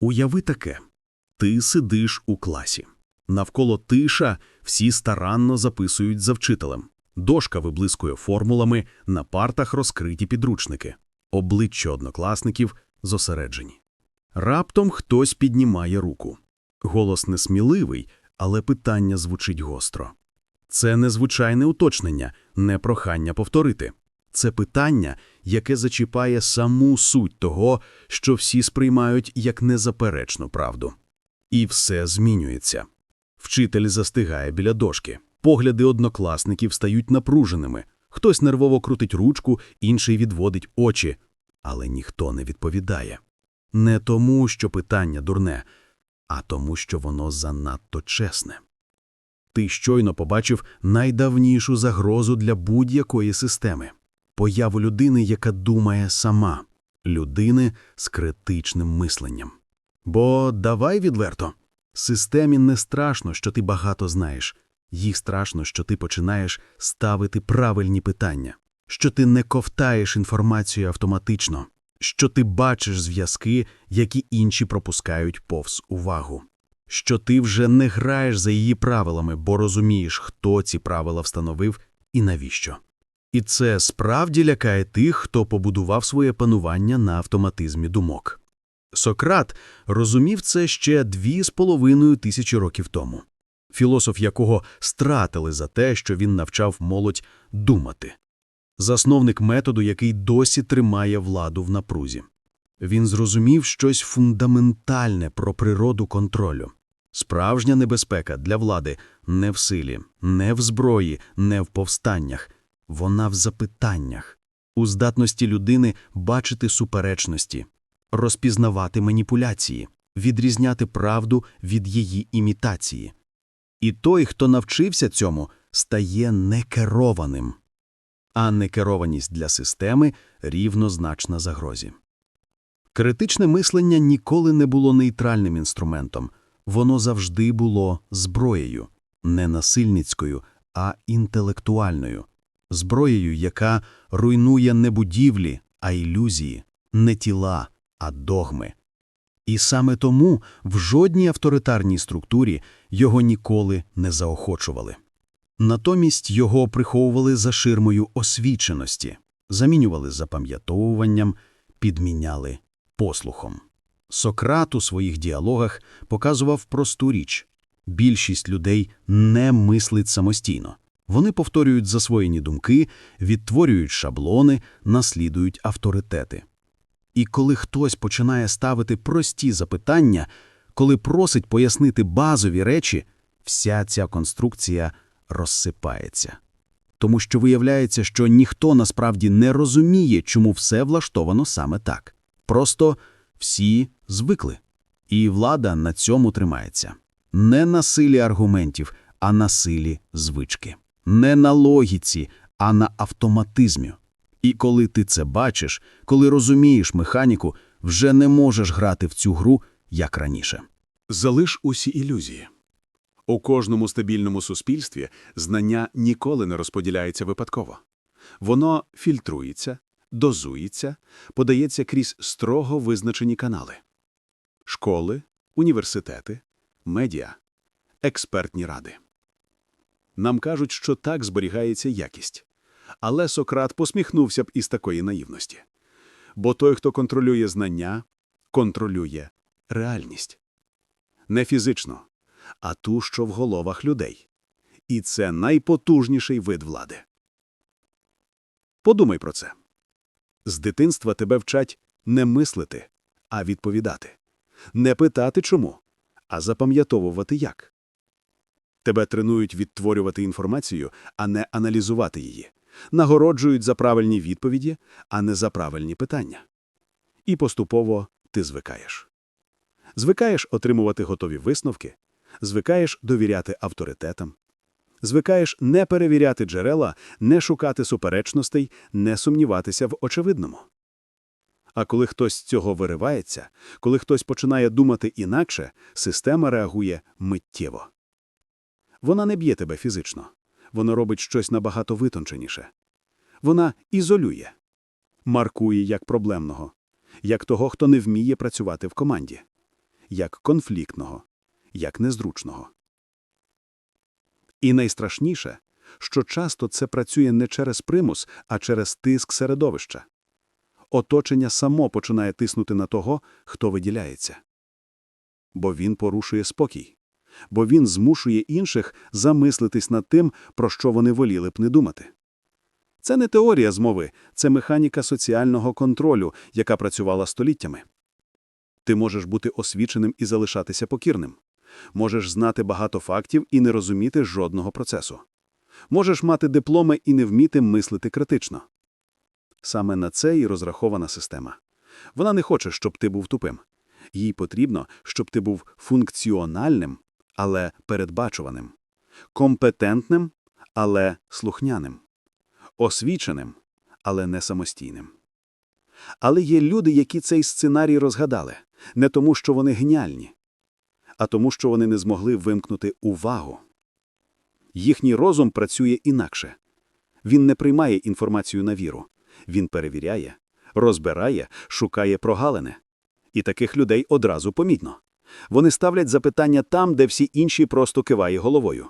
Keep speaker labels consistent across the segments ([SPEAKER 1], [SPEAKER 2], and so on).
[SPEAKER 1] Уяви таке. Ти сидиш у класі. Навколо тиша всі старанно записують за вчителем. Дошка виблискує формулами, на партах розкриті підручники. Обличчя однокласників зосереджені. Раптом хтось піднімає руку. Голос несміливий, але питання звучить гостро. Це не звичайне уточнення, не прохання повторити. Це питання, яке зачіпає саму суть того, що всі сприймають як незаперечну правду. І все змінюється. Вчитель застигає біля дошки. Погляди однокласників стають напруженими. Хтось нервово крутить ручку, інший відводить очі. Але ніхто не відповідає. Не тому, що питання дурне, а тому, що воно занадто чесне. Ти щойно побачив найдавнішу загрозу для будь-якої системи – появу людини, яка думає сама, людини з критичним мисленням. Бо давай відверто, системі не страшно, що ти багато знаєш, їй страшно, що ти починаєш ставити правильні питання, що ти не ковтаєш інформацію автоматично, що ти бачиш зв'язки, які інші пропускають повз увагу. Що ти вже не граєш за її правилами, бо розумієш, хто ці правила встановив і навіщо. І це справді лякає тих, хто побудував своє панування на автоматизмі думок. Сократ розумів це ще дві з половиною тисячі років тому, філософ якого стратили за те, що він навчав молодь думати, засновник методу, який досі тримає владу в напрузі. Він зрозумів щось фундаментальне про природу контролю. Справжня небезпека для влади не в силі, не в зброї, не в повстаннях. Вона в запитаннях, у здатності людини бачити суперечності, розпізнавати маніпуляції, відрізняти правду від її імітації. І той, хто навчився цьому, стає некерованим. А некерованість для системи рівнозначна загрозі. Критичне мислення ніколи не було нейтральним інструментом воно завжди було зброєю, не насильницькою, а інтелектуальною, зброєю, яка руйнує не будівлі, а ілюзії, не тіла, а догми. І саме тому в жодній авторитарній структурі його ніколи не заохочували. Натомість його приховували за ширмою освіченості, замінювали запам'ятовуванням, підміняли послухом. Сократ у своїх діалогах показував просту річ більшість людей не мислить самостійно. Вони повторюють засвоєні думки, відтворюють шаблони, наслідують авторитети. І коли хтось починає ставити прості запитання, коли просить пояснити базові речі, вся ця конструкція розсипається. Тому що виявляється, що ніхто насправді не розуміє, чому все влаштовано саме так. Просто всі звикли. І влада на цьому тримається. Не на силі аргументів, а на силі звички. Не на логіці, а на автоматизмі. І коли ти це бачиш, коли розумієш механіку, вже не можеш грати в цю гру, як раніше.
[SPEAKER 2] Залиш усі ілюзії. У кожному стабільному суспільстві знання ніколи не розподіляється випадково. Воно фільтрується, дозується, подається крізь строго визначені канали. Школи, університети, медіа, експертні ради. Нам кажуть, що так зберігається якість. Але Сократ посміхнувся б із такої наївності. Бо той, хто контролює знання, контролює реальність. Не фізично, а ту, що в головах людей. І це найпотужніший вид влади. Подумай про це. З дитинства тебе вчать не мислити, а відповідати, не питати чому, а запам'ятовувати як. Тебе тренують відтворювати інформацію, а не аналізувати її, нагороджують за правильні відповіді, а не за правильні питання. І поступово ти звикаєш. Звикаєш отримувати готові висновки, звикаєш довіряти авторитетам, Звикаєш не перевіряти джерела, не шукати суперечностей, не сумніватися в очевидному. А коли хтось з цього виривається, коли хтось починає думати інакше, система реагує миттєво. Вона не б'є тебе фізично, вона робить щось набагато витонченіше. Вона ізолює, маркує як проблемного, як того, хто не вміє працювати в команді. як конфліктного, як незручного. І найстрашніше, що часто це працює не через примус, а через тиск середовища. Оточення само починає тиснути на того, хто виділяється. Бо він порушує спокій. Бо він змушує інших замислитись над тим, про що вони воліли б не думати. Це не теорія змови, це механіка соціального контролю, яка працювала століттями. Ти можеш бути освіченим і залишатися покірним. Можеш знати багато фактів і не розуміти жодного процесу. Можеш мати дипломи і не вміти мислити критично. Саме на це і розрахована система. Вона не хоче, щоб ти був тупим. Їй потрібно, щоб ти був функціональним, але передбачуваним, компетентним, але слухняним, освіченим, але не самостійним. Але є люди, які цей сценарій розгадали, не тому, що вони геніальні, а тому, що вони не змогли вимкнути увагу. Їхній розум працює інакше. Він не приймає інформацію на віру. Він перевіряє, розбирає, шукає прогалини. І таких людей одразу помітно. Вони ставлять запитання там, де всі інші просто киває головою.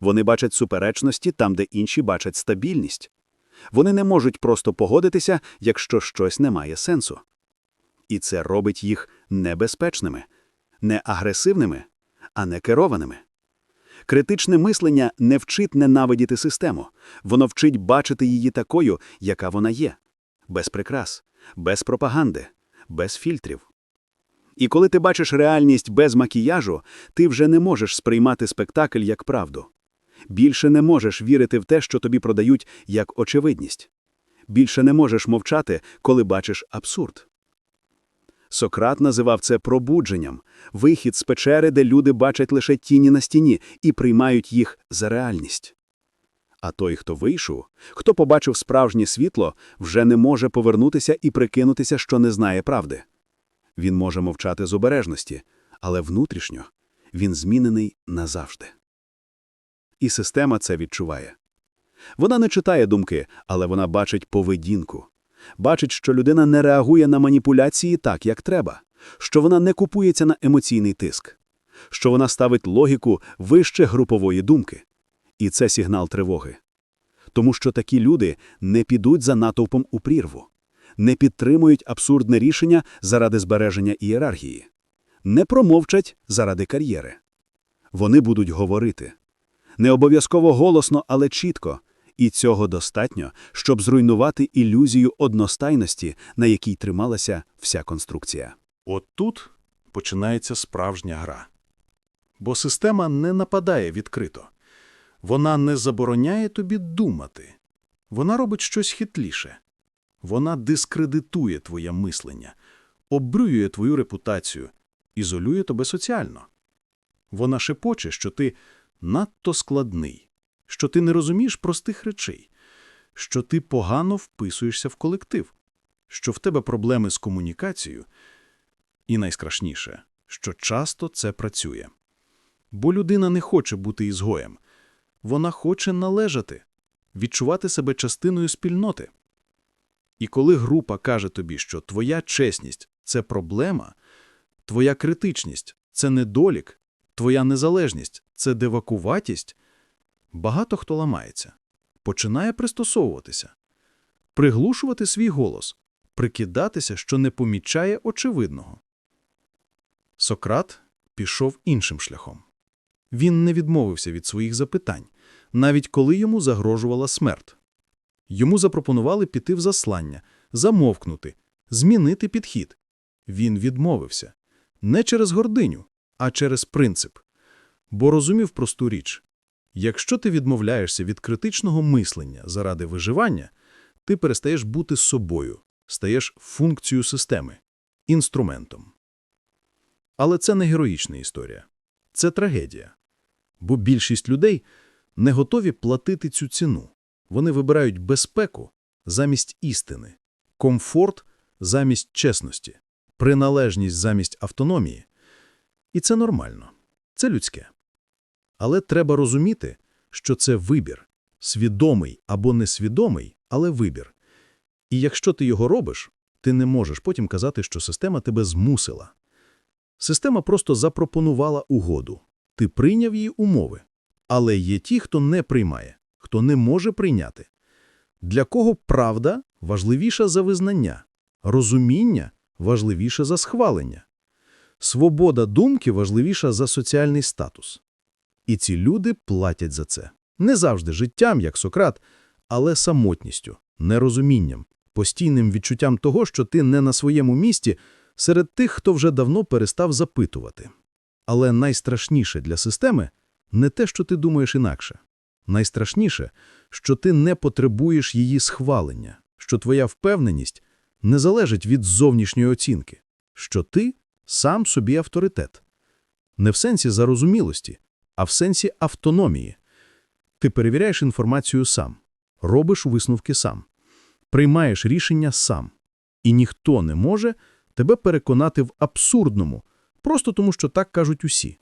[SPEAKER 2] Вони бачать суперечності там, де інші бачать стабільність. Вони не можуть просто погодитися, якщо щось не має сенсу. І це робить їх небезпечними, не агресивними, а не керованими. Критичне мислення не вчить ненавидіти систему, воно вчить бачити її такою, яка вона є, без прикрас, без пропаганди, без фільтрів. І коли ти бачиш реальність без макіяжу, ти вже не можеш сприймати спектакль як правду. Більше не можеш вірити в те, що тобі продають як очевидність. Більше не можеш мовчати, коли бачиш абсурд. Сократ називав це пробудженням, вихід з печери, де люди бачать лише тіні на стіні і приймають їх за реальність. А той, хто вийшов, хто побачив справжнє світло, вже не може повернутися і прикинутися, що не знає правди. Він може мовчати з обережності, але внутрішньо він змінений назавжди. І система це відчуває. Вона не читає думки, але вона бачить поведінку. Бачить, що людина не реагує на маніпуляції так, як треба, що вона не купується на емоційний тиск, що вона ставить логіку вище групової думки. І це сигнал тривоги. Тому що такі люди не підуть за натовпом у прірву, не підтримують абсурдне рішення заради збереження ієрархії, не промовчать заради кар'єри. Вони будуть говорити. Не обов'язково голосно, але чітко. І цього достатньо, щоб зруйнувати ілюзію одностайності, на якій трималася вся конструкція.
[SPEAKER 3] От тут починається справжня гра. Бо система не нападає відкрито. Вона не забороняє тобі думати. Вона робить щось хитліше. Вона дискредитує твоє мислення, оббруює твою репутацію, ізолює тебе соціально. Вона шепоче, що ти надто складний, що ти не розумієш простих речей, що ти погано вписуєшся в колектив, що в тебе проблеми з комунікацією, і найстрашніше, що часто це працює. Бо людина не хоче бути ізгоєм. Вона хоче належати, відчувати себе частиною спільноти. І коли група каже тобі, що твоя чесність – це проблема, твоя критичність – це недолік, твоя незалежність – це девакуватість, багато хто ламається, починає пристосовуватися, приглушувати свій голос, прикидатися, що не помічає очевидного. Сократ пішов іншим шляхом. Він не відмовився від своїх запитань, навіть коли йому загрожувала смерть. Йому запропонували піти в заслання, замовкнути, змінити підхід. Він відмовився не через гординю, а через принцип. Бо розумів просту річ. Якщо ти відмовляєшся від критичного мислення заради виживання, ти перестаєш бути собою, стаєш функцією системи, інструментом. Але це не героїчна історія. Це трагедія. Бо більшість людей не готові платити цю ціну. Вони вибирають безпеку замість істини, комфорт замість чесності, приналежність замість автономії. І це нормально. Це людське. Але треба розуміти, що це вибір. Свідомий або несвідомий, але вибір. І якщо ти його робиш, ти не можеш потім казати, що система тебе змусила. Система просто запропонувала угоду. Ти прийняв її умови. Але є ті, хто не приймає, хто не може прийняти. Для кого правда важливіша за визнання, розуміння важливіше за схвалення, свобода думки важливіша за соціальний статус. І ці люди платять за це. Не завжди життям, як Сократ, але самотністю, нерозумінням, постійним відчуттям того, що ти не на своєму місці серед тих, хто вже давно перестав запитувати. Але найстрашніше для системи не те, що ти думаєш інакше. Найстрашніше, що ти не потребуєш її схвалення, що твоя впевненість не залежить від зовнішньої оцінки, що ти сам собі авторитет. Не в сенсі зарозумілості, а в сенсі автономії. Ти перевіряєш інформацію сам, робиш висновки сам, приймаєш рішення сам. І ніхто не може тебе переконати в абсурдному, просто тому що так кажуть усі.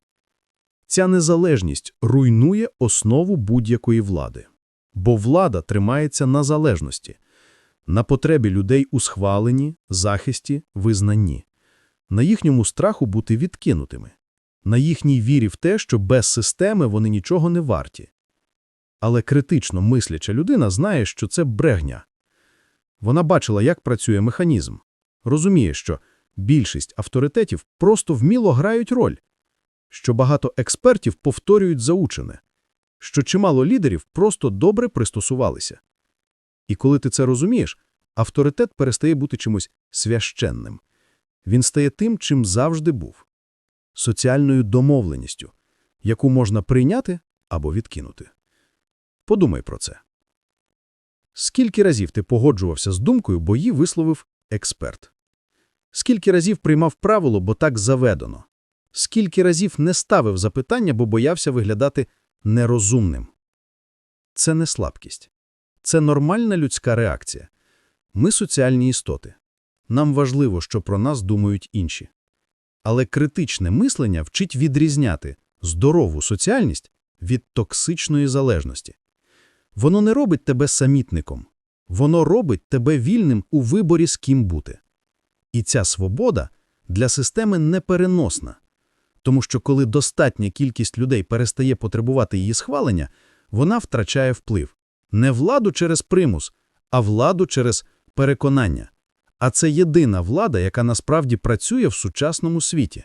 [SPEAKER 3] Ця незалежність руйнує основу будь-якої влади. Бо влада тримається на залежності, на потребі людей у схваленні, захисті, визнанні, на їхньому страху бути відкинутими, на їхній вірі в те, що без системи вони нічого не варті. Але критично мисляча людина знає, що це брехня. Вона бачила, як працює механізм, розуміє, що більшість авторитетів просто вміло грають роль, що багато експертів повторюють заучене, що чимало лідерів просто добре пристосувалися. І коли ти це розумієш, авторитет перестає бути чимось священним. Він стає тим, чим завжди був – соціальною домовленістю, яку можна прийняти або відкинути. Подумай про це. Скільки разів ти погоджувався з думкою, бо її висловив експерт? Скільки разів приймав правило, бо так заведено? Скільки разів не ставив запитання, бо боявся виглядати нерозумним? Це не слабкість. Це нормальна людська реакція. Ми соціальні істоти. Нам важливо, що про нас думають інші. Але критичне мислення вчить відрізняти здорову соціальність від токсичної залежності. Воно не робить тебе самітником. Воно робить тебе вільним у виборі з ким бути. І ця свобода для системи непереносна. Тому що коли достатня кількість людей перестає потребувати її схвалення, вона втрачає вплив. Не владу через примус, а владу через переконання. А це єдина влада, яка насправді працює в сучасному світі.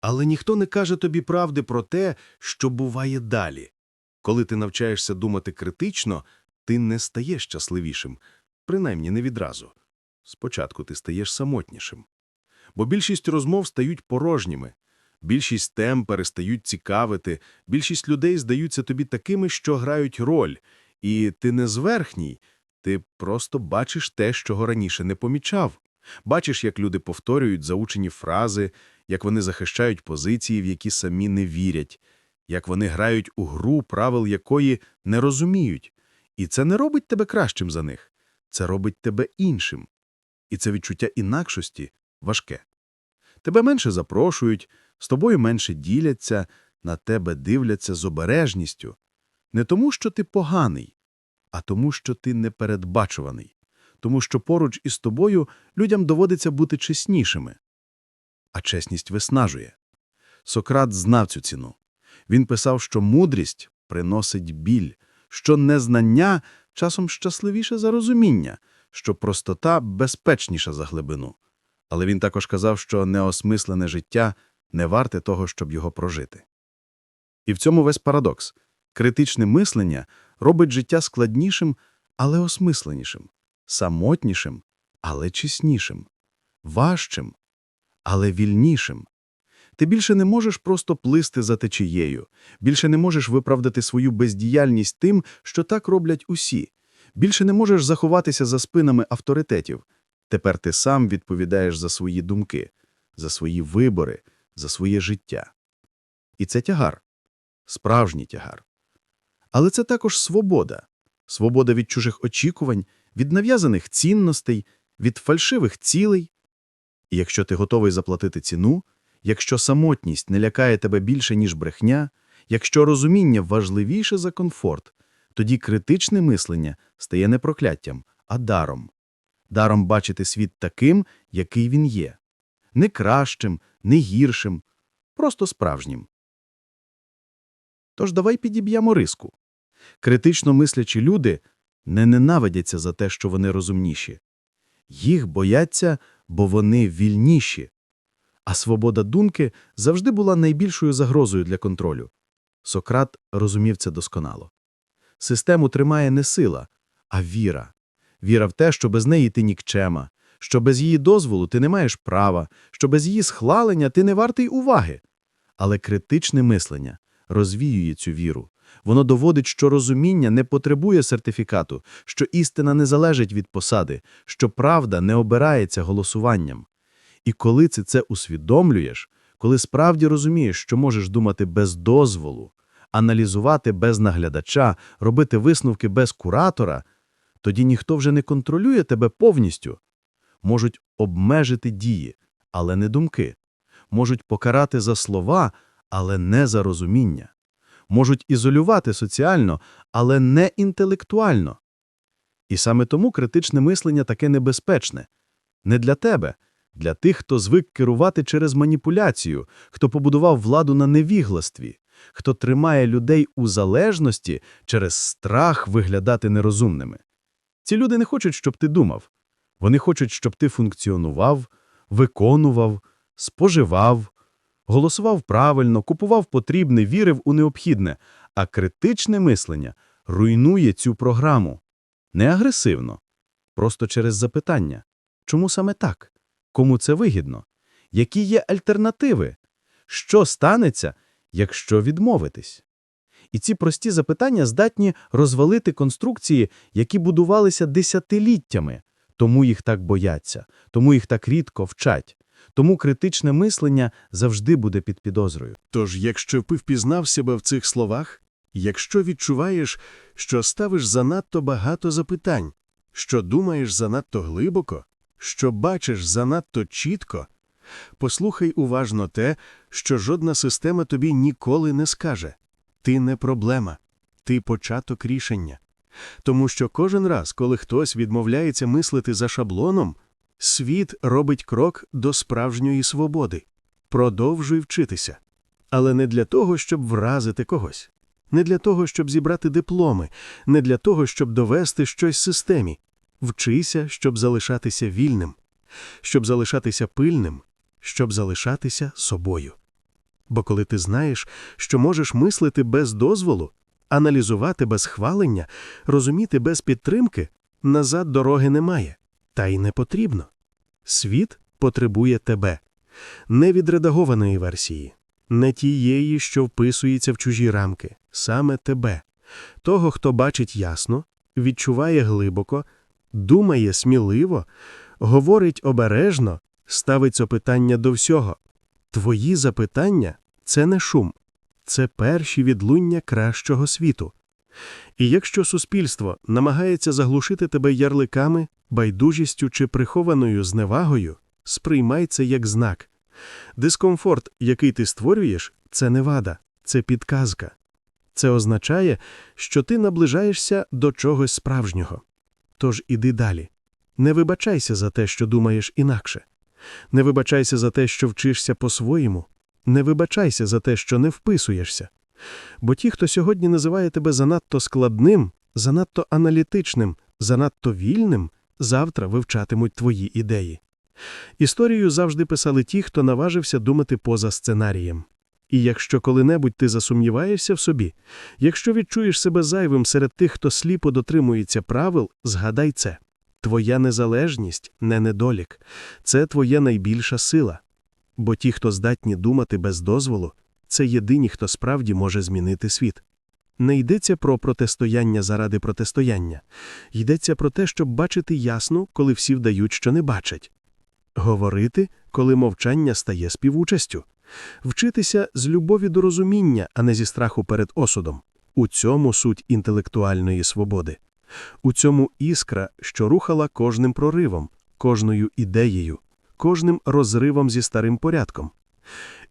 [SPEAKER 2] Але ніхто не каже тобі правди про те, що буває далі. Коли ти навчаєшся думати критично, ти не стаєш щасливішим, принаймні не відразу. Спочатку ти стаєш самотнішим. Бо більшість розмов стають порожніми, більшість тем перестають цікавити, більшість людей здаються тобі такими, що грають роль, і ти не зверхній, ти просто бачиш те, чого раніше не помічав. Бачиш, як люди повторюють заучені фрази, як вони захищають позиції, в які самі не вірять, як вони грають у гру, правил якої не розуміють. І це не робить тебе кращим за них, це робить тебе іншим. І це відчуття інакшості важке. Тебе менше запрошують, з тобою менше діляться, на тебе дивляться з обережністю. Не тому, що ти поганий, а тому, що ти непередбачуваний, тому що поруч із тобою людям доводиться бути чеснішими. А чесність виснажує. Сократ знав цю ціну. Він писав, що мудрість приносить біль, що незнання часом щасливіше за розуміння, що простота безпечніша за глибину. Але він також казав, що неосмислене життя не варте того, щоб його прожити. І в цьому весь парадокс. Критичне мислення робить життя складнішим, але осмисленішим, самотнішим, але чеснішим, важчим, але вільнішим. Ти більше не можеш просто плисти за течією, більше не можеш виправдати свою бездіяльність тим, що так роблять усі, більше не можеш заховатися за спинами авторитетів. Тепер ти сам відповідаєш за свої думки, за свої вибори, за своє життя. І це тягар, справжній тягар. Але це також свобода. Свобода від чужих очікувань, від нав'язаних цінностей, від фальшивих цілей. І якщо ти готовий заплатити ціну, якщо самотність не лякає тебе більше, ніж брехня, якщо розуміння важливіше за комфорт, тоді критичне мислення стає не прокляттям, а даром. Даром бачити світ таким, який він є. Не кращим, не гіршим,
[SPEAKER 4] просто справжнім. Тож давай підіб'ємо риску. Критично мислячі люди не ненавидяться за те, що вони розумніші. Їх бояться, бо вони вільніші. А свобода думки завжди була найбільшою загрозою для контролю. Сократ розумів це досконало. Систему тримає не сила, а віра. Віра в те, що без неї ти нікчема, що без її дозволу ти не маєш права, що без її схвалення ти не вартий уваги. Але критичне мислення розвіює цю віру. Воно доводить, що розуміння не потребує сертифікату, що істина не залежить від посади, що правда не обирається голосуванням. І коли ти це усвідомлюєш, коли справді розумієш, що можеш думати без дозволу, аналізувати без наглядача, робити висновки без куратора, тоді ніхто вже не контролює тебе повністю. Можуть обмежити дії, але не думки. Можуть покарати за слова, але не за розуміння. Можуть ізолювати соціально, але не інтелектуально. І саме тому критичне мислення таке небезпечне. Не для тебе, для тих, хто звик керувати через маніпуляцію, хто побудував владу на невігластві, хто тримає людей у залежності через страх виглядати нерозумними. Ці люди не хочуть, щоб ти думав. Вони хочуть, щоб ти функціонував, виконував, споживав, голосував правильно, купував потрібне, вірив у необхідне, а критичне мислення руйнує цю програму. Не агресивно, просто через запитання. Чому саме так? Кому це вигідно? Які є альтернативи? Що станеться, якщо відмовитись? І ці прості запитання здатні розвалити конструкції, які будувалися десятиліттями, тому їх так бояться, тому їх так рідко вчать, тому критичне мислення завжди буде під підозрою.
[SPEAKER 2] Тож, якщо ти впізнав себе в цих словах, якщо відчуваєш, що ставиш занадто багато запитань, що думаєш занадто глибоко, що бачиш занадто чітко, послухай уважно те, що жодна система тобі ніколи не скаже. Ти не проблема, ти початок рішення. Тому що кожен раз, коли хтось відмовляється мислити за шаблоном, світ робить крок до справжньої свободи. Продовжуй вчитися. Але не для того, щоб вразити когось, не для того, щоб зібрати дипломи, не для того, щоб довести щось системі. Вчися, щоб залишатися вільним, щоб залишатися пильним, щоб залишатися собою. Бо коли ти знаєш, що можеш мислити без дозволу, аналізувати без хвалення, розуміти без підтримки, назад дороги немає, та й не потрібно. Світ потребує тебе, не відредагованої версії, не тієї, що вписується в чужі рамки, саме тебе, того, хто бачить ясно, відчуває глибоко, думає сміливо, говорить обережно, ставить запитання до всього. Твої запитання це не шум, це перші відлуння кращого світу. І якщо суспільство намагається заглушити тебе ярликами, байдужістю чи прихованою зневагою, сприймай це як знак. Дискомфорт, який ти створюєш, це не вада, це підказка. Це означає, що ти наближаєшся до чогось справжнього. Тож іди далі. Не вибачайся за те, що думаєш інакше. Не вибачайся за те, що вчишся по-своєму. Не вибачайся за те, що не вписуєшся. Бо ті, хто сьогодні називає тебе занадто складним, занадто аналітичним, занадто вільним, завтра вивчатимуть твої ідеї. Історію завжди писали ті, хто наважився думати поза сценарієм. І якщо коли-небудь ти засумніваєшся в собі, якщо відчуєш себе зайвим серед тих, хто сліпо дотримується правил, згадай це. Твоя незалежність не недолік, це твоя найбільша сила. Бо ті, хто здатні думати без дозволу, це єдині, хто справді може змінити світ. Не йдеться про протистояння заради протистояння, йдеться про те, щоб бачити ясно, коли всі вдають, що не бачать, говорити, коли мовчання стає співучастю, вчитися з любові до розуміння, а не зі страху перед осудом. У цьому суть інтелектуальної свободи. У цьому іскра, що рухала кожним проривом, кожною ідеєю, кожним розривом зі старим порядком.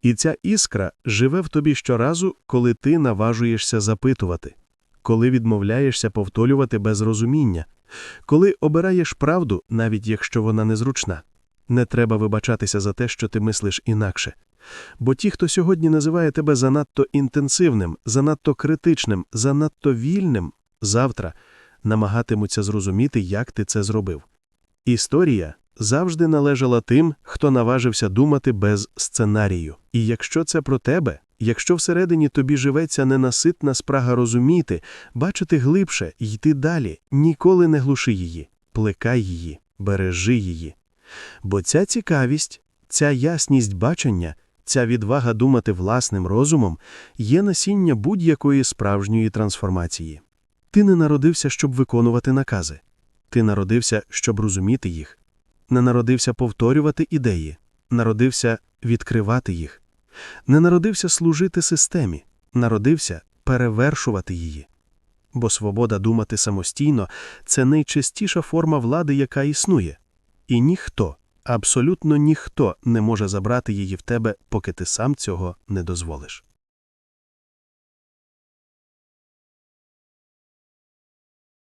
[SPEAKER 2] І ця іскра живе в тобі щоразу, коли ти наважуєшся запитувати, коли відмовляєшся повторювати без розуміння, коли обираєш правду, навіть якщо вона незручна. Не треба вибачатися за те, що ти мислиш інакше.
[SPEAKER 5] Бо ті, хто сьогодні називає тебе занадто інтенсивним, занадто критичним, занадто вільним, завтра намагатимуться зрозуміти, як ти це зробив. Історія завжди належала тим, хто наважився думати без сценарію. І якщо це про тебе, якщо всередині тобі живеться ненаситна спрага розуміти, бачити глибше, йти далі, ніколи не глуши її, плекай її, бережи її. Бо ця цікавість, ця ясність бачення, ця відвага думати власним розумом є насіння будь-якої справжньої трансформації. Ти не народився, щоб виконувати накази. Ти народився, щоб розуміти їх. Не народився повторювати ідеї, народився відкривати їх. Не народився служити системі, народився перевершувати її. Бо свобода думати самостійно це найчастіша форма влади, яка існує. І ніхто, абсолютно ніхто не може забрати її в тебе, поки ти сам цього не дозволиш.